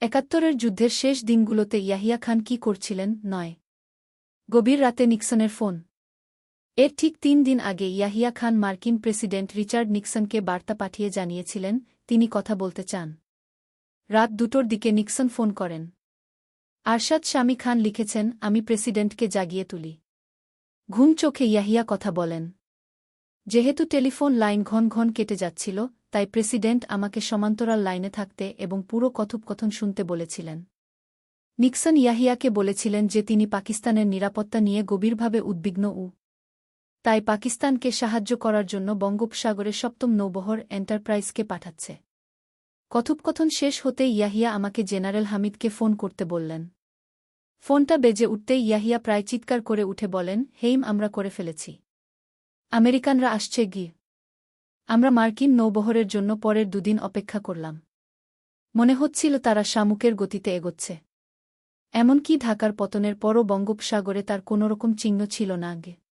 একাত্তরের যুদ্ধের শেষ দিনগুলোতে ইয়াহিয়া খান কি করছিলেন, নয়। গভীর রাতে নিক্সনের ফোন। এর ঠিক তিন দিন আগে ইয়াহিয়া খান মার্কিন প্রেসিডেন্ট রিচার্ড নিক্সনকে বার্তা পাঠিয়ে জানিয়েছিলেন, তিনি কথা বলতে চান। রাত দুটোর দিকে নিক্সন ফোন করেন। আরশাদ স্বামী খান লিখেছেন, আমি প্রেসিডেন্টকে জাগিয়ে তুলি। ঘুম চোখে ইয়াহিয়া কথা বলেন। যেহেতু টেলিফোন লাইন ঘন ঘন কেটে যাচ্ছিল তাই প্রেসিডেন্ট আমাকে সমান্তরাল লাইনে থাকতে এবং পুরো কথোপকথন শুনতে বলেছিলেন। নিক্সন ইয়াহিয়াকে বলেছিলেন যে তিনি পাকিস্তানের নিরাপত্তা নিয়ে গভীরভাবে উদ্বিগ্ন উ তাই পাকিস্তানকে সাহায্য করার জন্য বঙ্গোপসাগরে সপ্তম নৌবহর এন্টারপ্রাইজকে পাঠাচ্ছে। কথোপকথন শেষ হতে ইয়াহিয়া আমাকে জেনারেল হামিদকে ফোন করতে বললেন। ফোনটা বেজে উঠতেই ইয়াহিয়া প্রায় চিৎকার করে উঠে বলেন, হেইম, আমরা করে ফেলেছি। আমেরিকানরা আসছে গিয়ে। আমরা মার্কিন নৌবহরের জন্য পরের দুদিন অপেক্ষা করলাম। মনে হচ্ছিল তারা শামুকের গতিতে এগোচ্ছে। এমনকি ঢাকার পতনের পরও বঙ্গোপসাগরে তার কোনোরকম চিহ্ন ছিল না আগে।